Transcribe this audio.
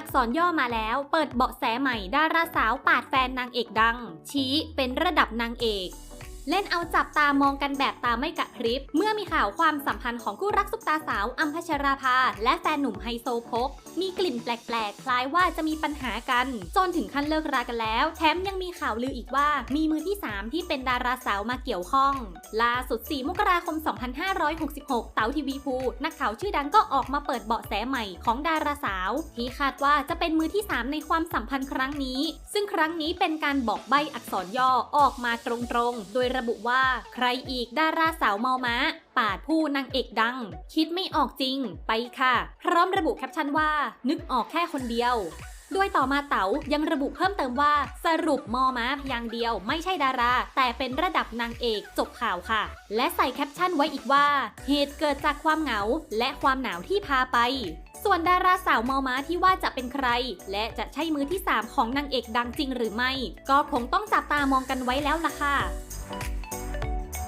อักษรย่อมาแล้ว เปิดเบาะแสใหม่ดาราสาวปาดแฟนนางเอกดัง ชี้เป็นระดับนางเอก เล่นเอาจับตามองกันแบบตาไม่กะพริบ เมื่อมีข่าวความสัมพันธ์ของคู่รักซุปตาสาวอัมพชราภา และแฟนหนุ่มไฮโซโพกมีกลิ่นแปลกๆ คล้ายว่าจะมีปัญหากัน จนถึงขั้นเลิกรากันแล้ว แถมยังมีข่าวลืออีกว่า มีมือที่ 3 ที่เป็นดาราสาวมาเกี่ยวข้อง ล่าสุด 4 มกราคม 2566 เต๋าทีวีภู นักข่าวชื่อดังก็ออกมาเปิดเบาะแสใหม่ของดาราสาว ที่คาดว่าจะเป็นมือที่ 3 ในความสัมพันธ์ครั้งนี้ ซึ่งครั้งนี้เป็นการบอกใบอักษรย่อออกมาตรงๆ โดยระระบุว่า ใครอีกดาราสาวเมาม้าปาดผู้นางเอกดัง คิดไม่ออกจริงไปค่ะ พร้อมระบุแคปชั่นว่า นึกออกแค่คนเดียวด้วยต่อมาเต๋ายังระบุเพิ่มเติมว่าสรุปมอม้าเพียางเดียวไม่ใช่ดารา แต่เป็นระดับนางเอกจบข่าวค่ะ และใส่แคปชั่นไว้อีกว่า เหตุเกิดจากความเหงา และความหนาวที่พาไป ส่วนดาราสาวมอม้าที่ว่าจะเป็นใคร และจะใช่มือที่ 3 ของนางเอกดังจริงหรือไม่ ก็คงต้องจับตามองกันไว้แล้วล่ะค่ะ